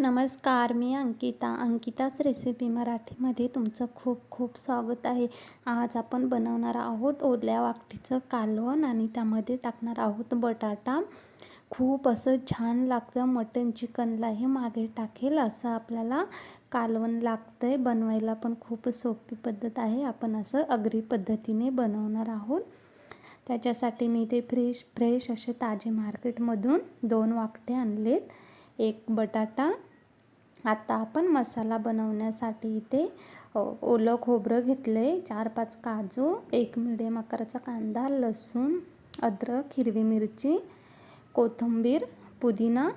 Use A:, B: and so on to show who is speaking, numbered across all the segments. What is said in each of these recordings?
A: नमस्कार मी अंकिता. अंकिताच रेसिपी मराठीमध्ये तुमचं खूप खूप स्वागत आहे. आज आपण बनवणार आहोत ओल्या वाकटीचं कालवण आणि त्यामध्ये टाकणार आहोत बटाटा. खूप असं छान लागतं. मटन चिकनला हे मागे टाकेल असं आपल्याला कालवण लागतं आहे बनवायला पण खूप सोपी पद्धत आहे. आपण असं अग्री पद्धतीने बनवणार आहोत. त्याच्यासाठी मी ते फ्रेश फ्रेश असे ताजे मार्केटमधून दोन वाकटे आणलेत. एक बटाटा आत्ता आपण मसाला बनवण्यासाठी इथे ओलं खोबरं घेतलं आहे चार पाच काजू एक मिडियम आकाराचा कांदा लसूण अद्रक हिरवी मिरची कोथिंबीर पुदिना.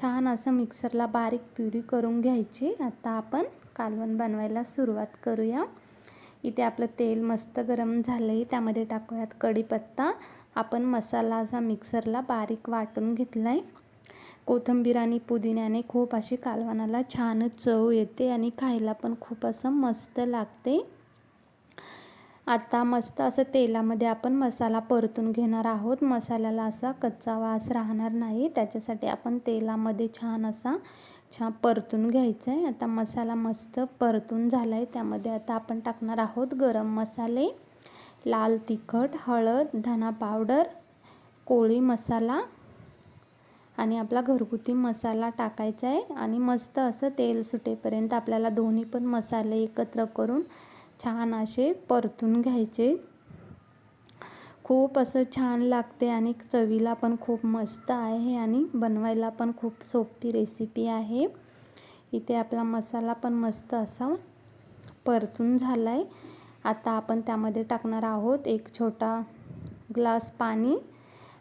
A: छान असं मिक्सरला बारीक प्युरी करून घ्यायची. आता आपण कालवण बनवायला सुरुवात करूया. इथे आपलं तेल मस्त गरम झालं आहे त्यामध्ये टाकूयात कढीपत्ता. आपण मसाला असा मिक्सरला बारीक वाटून घेतला आहे कोथिंबीर आणि पुदिन्याने खूप अशी कालवणाला छान चव येते आणि खायला पण खूप असं मस्त लागते. आता मस्त असं तेलामध्ये आपण मसाला परतून घेणार आहोत. मसाल्याला असा कच्चा वास राहणार नाही. त्याच्यासाठी आपण तेलामध्ये छान असा छान परतून घ्यायचा आहे आता मसाला मस्त परतून झाला आहे त्यामध्ये आता आपण टाकणार आहोत गरम मसाले लाल तिखट हळद धना पावडर कोळी मसाला आणि आपला घरगुती मसाला टाकायचा आहे आणि मस्त असं तेल सुटेपर्यंत आपल्याला दोन्ही पण मसाले एकत्र करून छान असे परतून घ्यायचे. खूप असं छान लागते आणि चवीला पण खूप मस्त आहे आणि बनवायला पण खूप सोपी रेसिपी आहे. इथे आपला मसाला पण मस्त असा परतून झाला आहे आता आपण त्यामध्ये टाकणार आहोत एक छोटा ग्लास पाणी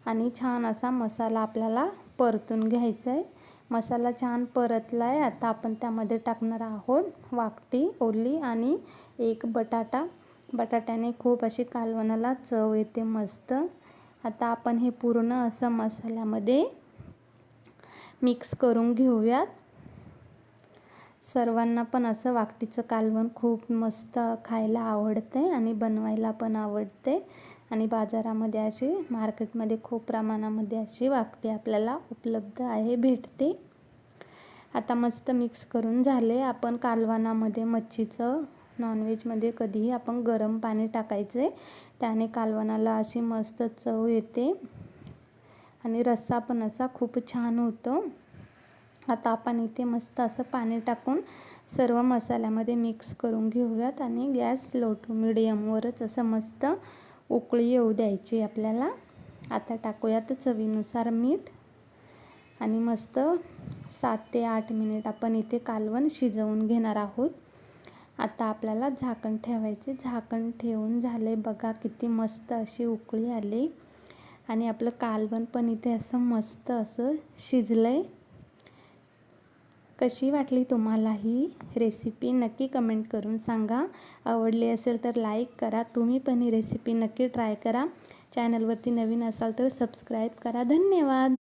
A: आणि छान असा मसाला आपल्याला परतून घ्यायचं आहे मसाला छान परतला आहे आता आपण त्यामध्ये टाकणार आहोत वाकटी ओली आणि एक बटाटा. बटाट्याने खूप अशी कालवणाला चव येते मस्त. आता आपण हे पूर्ण असं मसाल्यामध्ये मिक्स करून घेऊयात. सर्वांना पण असं वाकटीचं कालवण खूप मस्त खायला आवडते आणि बनवायला पण आवडते. आणि बाजारामध्ये अशी मार्केटमध्ये खूप प्रमाणामध्ये अशी वाकटी आपल्याला उपलब्ध आहे भेटते. आता मस्त मिक्स करून झाले आपण कालवणामध्ये मच्छीचं. नॉनव्हेजमध्ये कधीही आपण गरम पाणी टाकायचे त्याने कालवणाला अशी मस्त चव येते. आणि रस्सा पण असा खूप छान होतो. आता आपण इथे मस्त असं पाणी टाकून सर्व मसाल्यामध्ये मिक्स करून घेऊयात आणि गॅस लो टू मिडियमवरच असं मस्त उकळी येऊ द्यायची आपल्याला. आता टाकूयात चवीनुसार मीठ. आणि मस्त सात ते आठ मिनिट आपण इथे कालवण शिजवून घेणार आहोत. आता आपल्याला झाकण ठेवायचे. झाकण ठेवून झाले बघा किती मस्त अशी उकळी आली. आणि आपलं कालवण पण इथे असं मस्त असं शिजलं आहे कशी वाटली तुम्हाला ही रेसिपी नक्की कमेंट करून सांगा. आवडली असेल तर लाईक करा. तुम्ही पण ही रेसिपी नक्की ट्राय करा. चॅनलवरती नवीन असाल तर सबस्क्राईब करा. धन्यवाद!